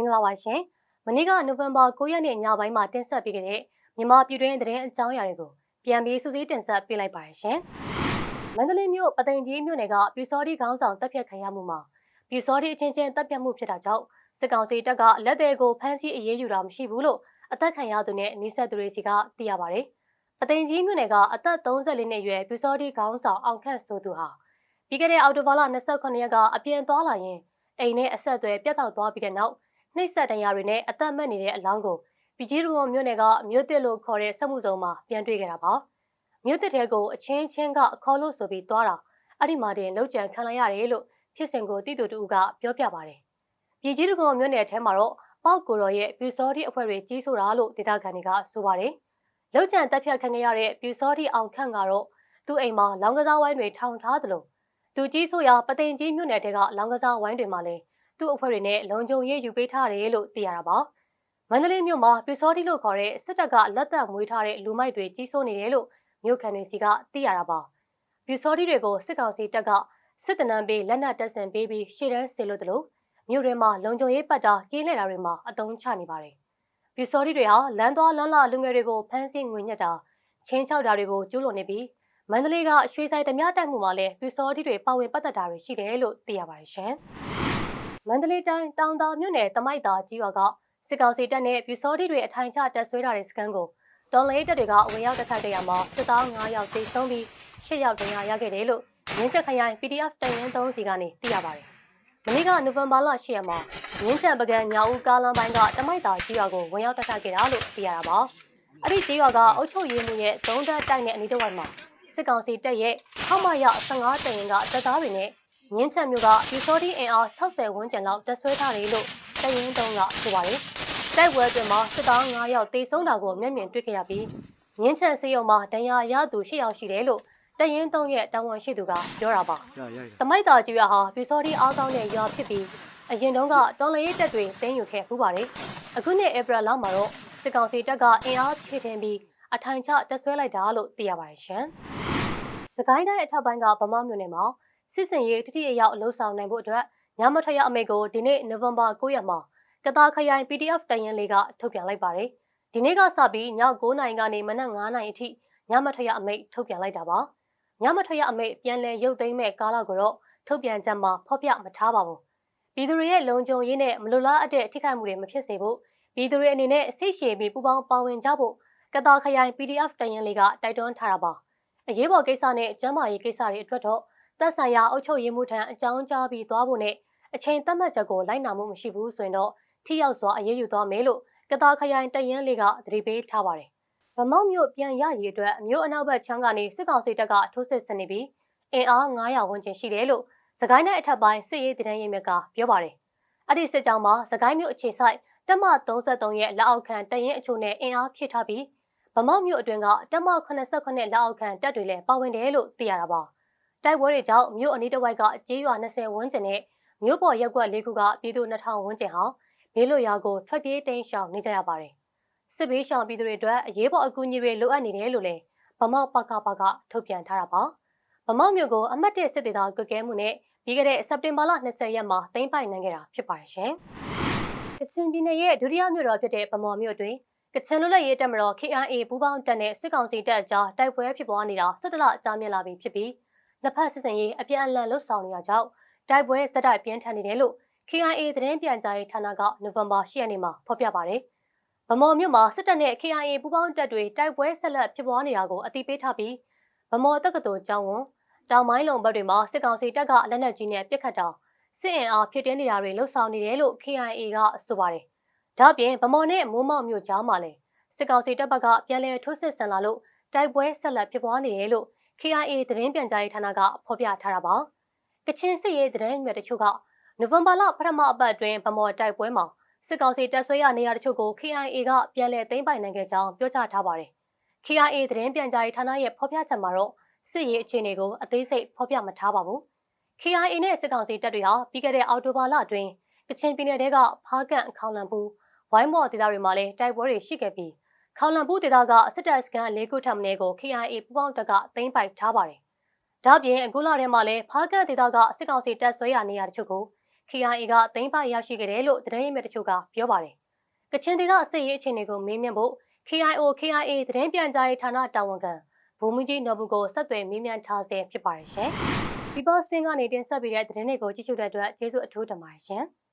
င်္ဂလာပါရှင်။မနေ့ကနိုဝင်ဘာ9ရက်နေ့ညပိုင်းမှာတင်ဆက်ပေးခဲ့တဲ့မြန်မာပြည်တွင်းသတင်းအကြောင်းအရာတွေကိုပြန်ပြီးစူးစီးတင်ဆက်ပေးလိုက်ပါရရှင်။မန္တလေးမြို့ပသိမ်ကြီးမြို့နယ်ကပြူစောတိခေါင်းဆောင်တပ်ဖြတ်ခံရမှုမှာပြူစောတိအချင်းချင်းတပ်ဖြတ်မှုဖြစ်တာကြောင့်စစ်ကောင်စီတပ်ကလက်သေးကိုဖမ်းဆီးအရေးယူတာမရှိဘူးလို့အသက်ခံရသူနဲ့နှိဆက်သူတွေစီကသိရပါဗျ။ပသိမ်ကြီးမြို့နယ်ကအသက်34နှစ်အရွယ်ပြူစောတိခေါင်းဆောင်အောင်ခန့်ဆိုသူဟာပြီးခဲ့တဲ့အောက်တိုဘာလ28ရက်က အပြင်သွားလာရင်အိမ်နဲ့အဆက်အသွယ်ပြတ်တောက်သွားပြီးတဲ့နောက် နှိပ်စက်တရားတွေနဲ့အသက်မက်နေတဲ့အလောင်းကိုပြည်ကြီးရုံမြို့နယ်ကမြို့တစ်လို့ခေါ်တဲ့စက်မှုစုံမှာပြန်တွေ့ခဲ့တာပါမြို့တစ်တဲကိုအချင်းချင်းကအခေါ်လို့ဆိုပြီးသွားတာအဲ့ဒီမှာတင်လောက်ကြံခံလိုက်ရတယ်လို့ဖြစ်စဉ်ကိုတိတူတူကပြောပြပါတယ်ပြည်ကြီးရုံမြို့နယ်ထဲမှာတော့ပေါက်ကိုရော်ရဲ့ပြူစောတိအဖွဲ့တွေကြီးဆိုတာလို့ဒေသခံတွေကဆိုပါတယ်လောက်ကြံတက်ဖြတ်ခံခဲ့ရတဲ့ပြူစောတိအောင်ခန့်ကတော့သူ့အိမ်မှာလောင်ကစားဝိုင်းတွေထောင်ထားသလိုသူကြီးဆိုရာပသိမ်ကြီးမြို့နယ်တဲကလောင်ကစားဝိုင်းတွေမှာလည်း သူ့အဖွဲ့တွေနဲ့လုံခြုံရေးယူပေးထားတယ်လို့သိရတာပါ။မန္တလေးမြို့မှာပြူစောတိလို့ခေါ်တဲ့စစ်တပ်ကလက်သက်မွေးထားတဲ့လူမိုက်တွေကြီးစိုးနေတယ်လို့မြို့ခံတွေစီကသိရတာပါ။ပြူစောတိတွေကိုစစ်ကောင်စီတပ်ကစစ်တနန်းပေးလက်နက်တပ်ဆင်ပေးပြီးရှေ့တန်းဆေလို့တလို့မြို့တွေမှာလုံခြုံရေးပတ်တာကင်းလှည့်တာတွေမှာအတုံးချနေပါတယ်။ပြူစောတိတွေဟာလမ်းသွားလမ်းလာလူငယ်တွေကိုဖမ်းဆီးငွေညှက်တာချင်းချောက်တာတွေကိုကျူးလွန်နေပြီးမန္တလေးကရွှေဆိုင်ဓမြတိုက်မှုမှာလည်းပြူစောတိတွေပါဝင်ပတ်သက်တာတွေရှိတယ်လို့သိရပါတယ်ရှင်။ မန္တလေးတိုင်းတောင်တာမြို့နယ်တမိုက်တာကြီးရွာကစစ်ကောင်စီတပ်နဲ့ပြူစောတိတွေအထိုင်ချတပ်ဆွဲထားတဲ့စခန်းကိုတော်လေးတပ်တွေကဝင်ရောက်တိုက်ခိုက်တဲ့ရမှာစစ်သား9ယောက်သေဆုံးပြီး10ယောက်ဒဏ်ရာရခဲ့တယ်လို့ရင်းချက်ခရိုင် PDF တရင်3စီကနေသိရပါတယ်။မနေ့ကနိုဝင်ဘာလ10ရက်မှာရင်းချက်ပကံညာဦးကားလမ်းပိုင်းကတမိုက်တာကြီးရွာကိုဝင်ရောက်တိုက်ခိုက်ခဲ့တာလို့သိရတာပါ။အဲ့ဒီကြီးရွာကအုပ်ချုပ်ရေးမှုရဲ့သုံးတပ်တိုက်နဲ့အနီးတစ်ဝိုက်မှာစစ်ကောင်စီတပ်ရဲ့ထောက်မရ15တရင်ကတပ်သားတွေနဲ့ ငင်းချက်မျိုးကဒီစောဒီအင်အား60ဝန်းကျင်လောက်တပ်ဆွဲထားတယ်လို့တရင်တုံးကဆိုပါတယ်။တိုက်ပွဲအတွင်းမှာစစ်သား9ယောက်တေဆုံးတာကိုမျက်မြင်တွေ့ခဲ့ရပြီးငင်းချက်စေယုံမှာဒဏ်ရာရသူ10ယောက်ရှိတယ်လို့တရင်တုံးရဲ့တာဝန်ရှိသူကပြောတာပါရရရ။တမိုက်တာကျွရဟာပြူစောဒီအားကောင်းတဲ့ရွာဖြစ်ပြီးအရင်တုန်းကတော်လရေးတပ်တွေတင်းယူခဲ့ပူပါတယ်။အခုနှစ်ဧပြီလမှာတော့စစ်ကောင်စီတပ်ကအင်အားဖြည့်ထင်းပြီးအထိုင်ချတပ်ဆွဲလိုက်တာလို့သိရပါတယ်ရှင်။စကိုင်းတိုင်းအထက်ပိုင်းကဗမာမြို့နယ်မှာ စစ်စင်ရေးတတိယရောက်လှုပ်ဆောင်နိုင်ဖို့အတွက်ညမထွက်ရအမိန့်ကိုဒီနေ့နိုဝင်ဘာ9ရက်မှာကတားခရိုင် PDF တရင်လေးကထုတ်ပြန်လိုက်ပါတယ်။ဒီနေ့ကစပြီးည9နာရီကနေမနက်9နာရီအထိညမထွက်ရအမိန့်ထုတ်ပြန်လိုက်တာပါ။ညမထွက်ရအမိန့်ပြန်လည်ရုပ်သိမ်းမဲ့ကားလောက်ကိုတော့ထုတ်ပြန်ချက်မှာဖော်ပြမထားပါဘူး။ပြည်သူတွေရဲ့လုံခြုံရေးနဲ့မလိုလားအပ်တဲ့ထိခိုက်မှုတွေမဖြစ်စေဖို့ပြည်သူတွေအနေနဲ့စိတ်ရှည်ပြီးပူးပေါင်းပါဝင်ကြဖို့ကတားခရိုင် PDF တရင်လေးကတိုက်တွန်းထားတာပါ။အရေးပေါ်ကိစ္စနဲ့ကျန်းမာရေးကိစ္စတွေအတွက်တော့ သက်ဆိုင်ရာအုပ်ချုပ်ရေးမှုထံအကြောင်းကြားပြီးသွားဖို့နဲ့အချိန်သတ်မှတ်ချက်ကိုလိုက်နာမှုမရှိဘူးဆိုရင်တော့ထိရောက်စွာအရေးယူသွားမယ်လို့ကတားခရိုင်တရင်လေးကသတိပေးထားပါတယ်။ဗမောက်မြို့ပြန်ရရေးအတွက်အမျိုးအနောက်ဘက်ချမ်းကနေစစ်ကောင်စီတပ်ကထိုးစစ်ဆင်နေပြီးအင်အား900ဝန်းကျင်ရှိတယ်လို့စကိုင်းတိုင်းအထက်ပိုင်းစစ်ရေးတရင်ရင်မြကပြောပါတယ်။အဲ့ဒီစစ်ကြောင်းမှာစကိုင်းမြို့အခြေဆိုင်တက်မ33ရဲ့လက်အောက်ခံတရင်အချို့နဲ့အင်အားဖြည့်ထားပြီးဗမောက်မြို့အတွင်းကတက်မ89လက်အောက်ခံတပ်တွေလည်းပါဝင်တယ်လို့သိရတာပါ။ တိုက်ပွဲတွေကြောင့်မြို့အနီးတစ်ဝိုက်ကကြေးရွာ20ဝန်းကျင်နဲ့မြို့ပေါ်ရက်ကွက်၄ခုကပြည်သူ2000ဝန်းကျင်ဟာဘေးလွတ်ရာကိုထွက်ပြေးတိမ်းရှောင်နေကြရပါတယ်။စစ်ဘေးရှောင်ပြည်သူတွေအတွက်အရေးပေါ်အကူအညီတွေလိုအပ်နေတယ်လို့လည်းဗမောက်ပကပကထုတ်ပြန်ထားတာပါ။ဗမောက်မြို့ကိုအမတ်တစ်စစ်ဒေသကွက်ကဲမှုနဲ့ပြီးခဲ့တဲ့စက်တင်ဘာလ20ရက်မှာသိမ်းပိုက်နိုင်ခဲ့တာဖြစ်ပါတယ်ရှင်။ကချင်ပြည်နယ်ရဲ့ဒုတိယမြို့တော်ဖြစ်တဲ့ဗမော်မြို့တွင်ကချင်လွတ်လပ်ရေးတပ်မတော် KIA ပူးပေါင်းတပ်နဲ့စစ်ကောင်စီတပ်အကြားတိုက်ပွဲဖြစ်ပွားနေတာ၁၇လကြာမြင့်လာပြီဖြစ်ပြီး နှစ်ဖက်စစ်စင်ရေးအပြန်အလှန်လှုပ်ဆောင်နေတာကြောင့်တိုက်ပွဲစတိုက်ပြင်းထန်နေတယ်လို့ KIA သတင်းပြန်ကြားရေးဌာနကနိုဝင်ဘာ10ရက်နေ့မှာဖော်ပြပါတယ်။ဗမော်မြို့မှာစစ်တပ်နဲ့ KIA ပူးပေါင်းတပ်တွေတိုက်ပွဲဆက်လက်ဖြစ်ပွားနေတာကိုအသိပေးထားပြီးဗမော်တက္ကသိုလ်ကျောင်းဝန်တောင်ပိုင်းလုံဘက်တွေမှာစစ်ကောင်စီတပ်ကလက်နက်ကြီးနဲ့ပစ်ခတ်တာစစ်အင်အားဖြစ်တင်းနေတာတွေလှုပ်ဆောင်နေတယ်လို့ KIA ကဆိုပါတယ်။ဒါ့အပြင်ဗမော်နဲ့မိုးမောက်မြို့ကြားမှာလည်းစစ်ကောင်စီတပ်ဘက်ကပြန်လည်ထိုးစစ်ဆင်လာလို့တိုက်ပွဲဆက်လက်ဖြစ်ပွားနေတယ်လို့ KIA သတင်းပြန်ကြားရေးဌာနကဖော်ပြထားတာပါ။ကချင်စစ်ရေးသတင်းမြစ်တချို့ကနိုဝင်ဘာလပထမအပတ်အတွင်းဗမော်တိုက်ပွဲမှာစစ်ကောင်စီတပ်ဆွဲရနေရတချို့ကို KIA ကပြန်လည်သိမ်းပိုက်နိုင်ခဲ့ကြောင်းပြောကြားထားပါတယ်။ KIA သတင်းပြန်ကြားရေးဌာနရဲ့ဖော်ပြချက်မှာတော့စစ်ရေးအခြေအနေကိုအသေးစိတ်ဖော်ပြမထားပါဘူး။ KIA နဲ့စစ်ကောင်စီတပ်တွေဟာပြီးခဲ့တဲ့အောက်တိုဘာလအတွင်းကချင်ပြည်နယ်တဲကဖားကန့်ခေါင်လန်ပူဝိုင်းမော်ဒေသတွေမှာလည်းတိုက်ပွဲတွေရှိခဲ့ပြီး ခေါင်လန်ပူဒေသကစစ်တပ်စခန်း၄ခုထပ်မင်းကို KIA ပူးပေါင်းတပ်ကသိမ်းပိုက်ထားပါတယ်။ဒါ့အပြင်အခုလထဲမှာလည်းဖားကန့်ဒေသကစစ်ကောင်စီတပ်ဆွဲရနေရတချို့ကို KIA ကသိမ်းပိုက်ရရှိခဲ့တယ်လို့သတင်းရင်းမြစ်တချို့ကပြောပါတယ်။ကချင်ဒေသစစ်ရေးအခြေအနေကိုမေးမြန်းဖို့ KIO KIA သတင်းပြန်ကြားရေးဌာနတာဝန်ခံဗိုလ်မှူးကြီးနော်ဘူကိုဆက်သွယ်မေးမြန်းထားဆဲဖြစ်ပါတယ်ရှင်။ People Spin ကနေတင်ဆက်ပေးတဲ့သတင်းတွေကိုကြည့်ရှုတဲ့အတွက်ကျေးဇူးအထူးတင်ပါတယ်ရှင်။